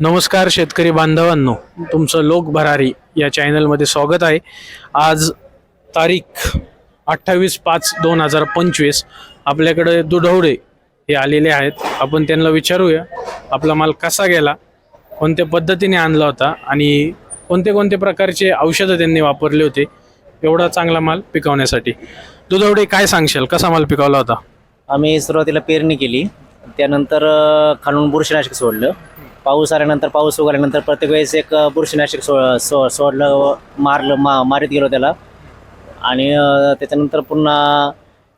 नमस्कार शेतकरी बांधवांनो तुमचं लोक भरारी या चॅनलमध्ये स्वागत आहे. आज तारीख अठ्ठावीस पाच दोन हजार पंचवीस आपल्याकडे दुधवडे हे आलेले आहेत. आपण त्यांना विचारूया आपला माल कसा गेला कोणत्या पद्धतीने आणला होता आणि कोणते कोणते प्रकारचे औषधं त्यांनी वापरले होते एवढा चांगला माल पिकवण्यासाठी. दुधवडे काय सांगशाल कसा माल पिकवला होता? आम्ही सुरुवातीला पेरणी केली त्यानंतर खालून बुरशीनाशक सोडलं. पाऊस आल्यानंतर पाऊस उघडल्यानंतर प्रत्येक वेळेस एक बुरशीनाशक सो सो सोडलं मारलं मा मारीत गेलो त्याला. आणि त्याच्यानंतर पुन्हा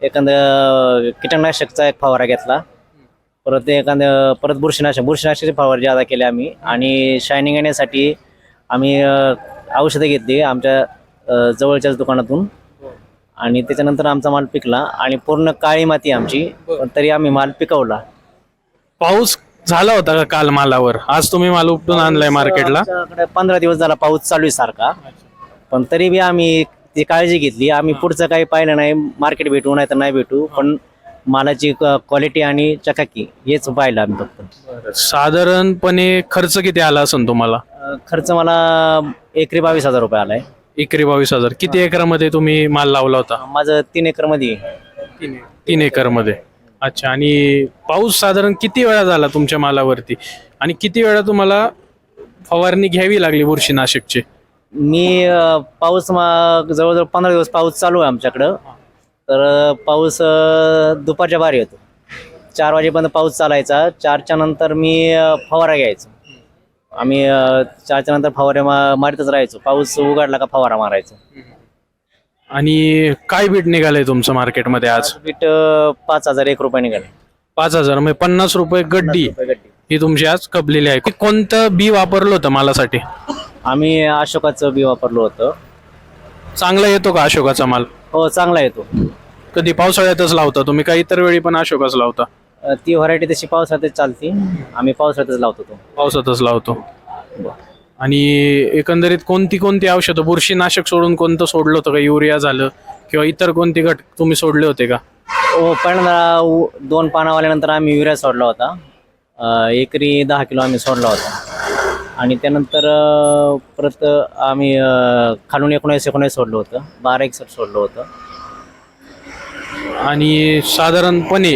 एखादं कीटकनाशकचा एक फवारा घेतला. परत एखादं परत बुरशीनाशक बुरशीनाशकचे फवारे ज्यादा केले आम्ही. आणि शायनिंग येण्यासाठी आम्ही औषधं घेतली आमच्या जवळच्याच दुकानातून. आणि त्याच्यानंतर आमचा माल पिकला. आणि पूर्ण काळी माती आमची तरी आम्ही माल पिकवला. पाऊस झाला होता का काल मालावर? आज तुम्ही माल उपटून आणलाय मार्केटला. आमच्याकडे पंधरा दिवस झाला पाऊस चालू आहे सारखा. पण तरी बी आम्ही ती काळजी घेतली. आम्ही पुढचं काही पाहिलं नाही. मार्केट भेटू नाही तर नाही भेटू. पण मालाची क्वालिटी आणि चकाकी हेच पाहिलं आम्ही फक्त. साधारणपणे खर्च किती आला असेल तुम्हाला? अं, खर्च मला एकरी बावीस हजार रुपये आलाय. एकरी बावीस हजार. किती एकरामध्ये तुम्ही माल लावला होता? माझं तीन एकरमध्ये आहे. तीन एकरमध्ये. अच्छा आणि पाऊस साधारण किती वेळा झाला तुमच्या मालावरती? आणि किती वेळा तुम्हाला फवारणी घ्यावी लागली बुरशीनाशकची? मी अ, पाऊस मा- जवळजवळ पंधरा दिवस पाऊस चालू आहे आमच्याकडं. तर अ, पाऊस अ, दुपारच्या बारी येतो. चार वाजेपर्यंत पाऊस चालायचा. चारच्या नंतर मी अ, फवारा घ्यायचो. आम्ही अ, चारच्या नंतर फवारे मा मारितच राहायचो. पाऊस उघडला का फवारा मारायचो. आणि काय बीट निघालंय तुमचं मार्केटमध्ये आज? बीट पाच हजार एक रुपये निघाले. पाच हजार म्हणजे पन्नास रुपये गड्डी. ही तुमची आज कपलेली आहे. कोणतं बी वापरलं होतं मालासाठी? आम्ही अशोकाचं बी वापरलं होतं. चांगला येतो का अशोकाचा माल? हो चांगला येतो. कधी पावसाळ्यातच लावता तुम्ही का इतर वेळी पण अशोकाच लावता? अ, ती व्हरायटी तशी पावसाळ्यातच चालते. आम्ही पावसाळ्यातच लावतो तो. पावसातच लावतो. आणि एकंदरीत कोणती कोणती औषधं बुरशीनाशक सोडून कोणतं सोडलं होतं का? युरिया झालं किंवा इतर कोणती घट तुम्ही सोडले होते का? हो पण उ- दोन पानावाल्यानंतर आम्ही युरिया सोडला होता. एकरी दहा किलो आम्ही सोडला होता. आणि त्यानंतर परत आम्ही खालून एकोणीस एकोणीस सोडलं होतं. बारा एक सोडलं होतं. आणि साधारणपणे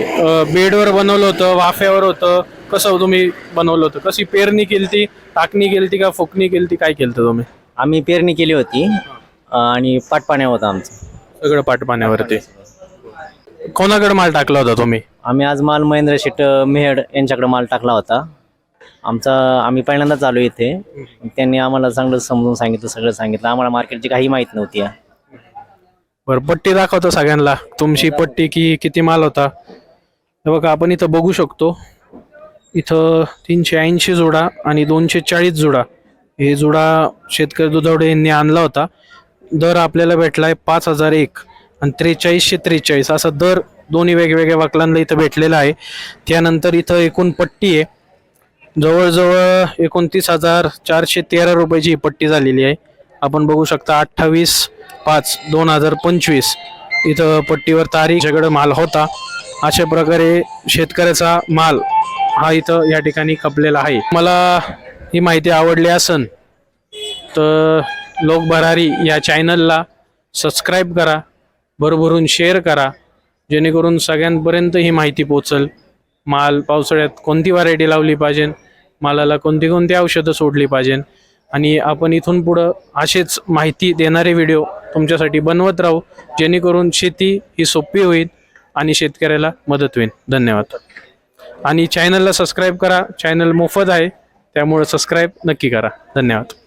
बेडवर बनवलं होतं वाफ्यावर होतं कसं तुम्ही बनवलं होतं? कशी पेरणी केलती टाकणी केलती का फुकणी केलती काय केलं तुम्ही? आम्ही पेरणी केली होती आणि पाटपाण्या होता आमचं. सगळं पाटपाण्यावरती. कोणाकडे माल टाकला होता तुम्ही? आम्ही आज माल महेंद्र शेट मेहड यांच्याकडे माल टाकला होता. आमचा आम्ही पहिल्यांदाच आलो इथे. त्यांनी आम्हाला चांगलं समजून सांगितलं सगळं सांगितलं. आम्हाला मार्केटची काही माहीत नव्हती. बरं पट्टी दाखवतो सगळ्यांना. तुमची पट्टी की किती माल होता. हे बघा आपण इथं बघू शकतो. इथं तीनशे ऐंशी जुडा आणि दोनशे चाळीस जुडा. हे जुडा शेतकरी दुधवडे यांनी आणला होता. दर आपल्याला भेटलाय पाच हजार एक आणि त्रेचाळीसशे त्रेचाळीस. असा दर दोन्ही वेगवेगळ्या वकलांना इथं भेटलेला आहे. त्यानंतर इथं एकूण पट्टी आहे. जवळजवळ एकोणतीस हजार चारशे तेरा रुपयाची ही पट्टी झालेली आहे. आपण बघू शकता अठ्ठावीस पाच दोन हजार पंचवीस. इथं पट्टीवर तारीख. सगळं माल होता. अशा प्रकारे शेतकऱ्याचा माल हा इथं या ठिकाणी खपलेला आहे. मला ही माहिती आवडली असन तर लोक भरारी या चॅनलला सबस्क्राईब करा भरभरून शेअर करा जेणेकरून सगळ्यांपर्यंत ही माहिती पोचल माल पावसाळ्यात कोणती व्हरायटी लावली पाहिजे? मालाला कोणती कोणती औषधं सोडली पाहिजे? आणि आपण इथून पुढं असेच माहिती देणारे व्हिडिओ तुमच्यासाठी बनवत राहू. जेणेकरून शेती ही सोपी होईल आणि शेतकऱ्याला मदत होईल. धन्यवाद. आणि चॅनलला सबस्क्राईब करा. चॅनल मोफत आहे. त्यामुळे सबस्क्राईब नक्की करा. धन्यवाद.